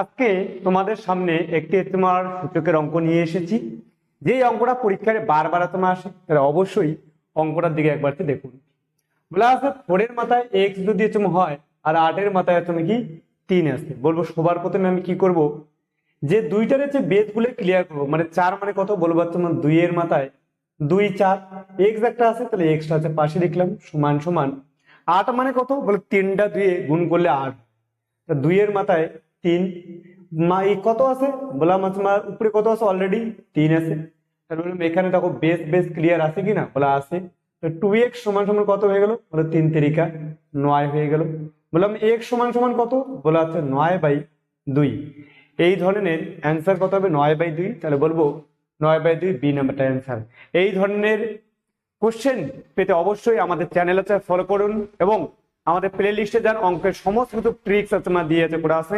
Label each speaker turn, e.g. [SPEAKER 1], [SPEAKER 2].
[SPEAKER 1] আজকে তোমাদের সামনে একটি তোমার সূচকের অঙ্ক নিয়ে এসেছি। যেই অঙ্কটা পরীক্ষায় বারবার তোমার আসে, তাহলে অবশ্যই অঙ্কটার দিকে একবার দেখুন। বলা আছে ফোরের মাথায় এক্স যদি তুমি হয়, আর আটের মাথায় তুমি কি? তিন আসছে বলব সবার প্রথমে আমি কি করব? যে দুইটার হচ্ছে বেদগুলো ক্লিয়ার করব। মানে চার মানে কত? বলব তোমার দুইয়ের মাথায় দুই চার। এক্স একটা আছে, তাহলে এক্সটা আছে পাশে লিখলাম সমান সমান। আট মানে কত? বলে তিনটা দুয়ে গুণ করলে আট। দুইয়ের মাথায় তিন। মা কত আছে? বললাম মা উপরে কত আছে অলরেডি তিন আছে। তাহলে বললাম, এখানে দেখো বেস বেস ক্লিয়ার আছে কি না বলা আছে। তো টু এক্স সমান সমান কত হয়ে গেল? বলে তিন তেরিকা। নয় হয়ে গেল। বললাম এক্স সমান সমান কত? বলা আছে নয় বাই দুই। এই ধরনের অ্যান্সার কত হবে? নয় বাই দুই। তাহলে বলব, নয় বাই দুই বি নাম্বারটা অ্যান্সার এই ধরনের কোশ্চেন পেতে অবশ্যই আমাদের চ্যানেল আছে ফলো করুন। এবং আমাদের প্লে লিস্টে যান অঙ্কের সমস্ত কিছু ট্রিক্স আছে আমার দিয়েছে করা আছে।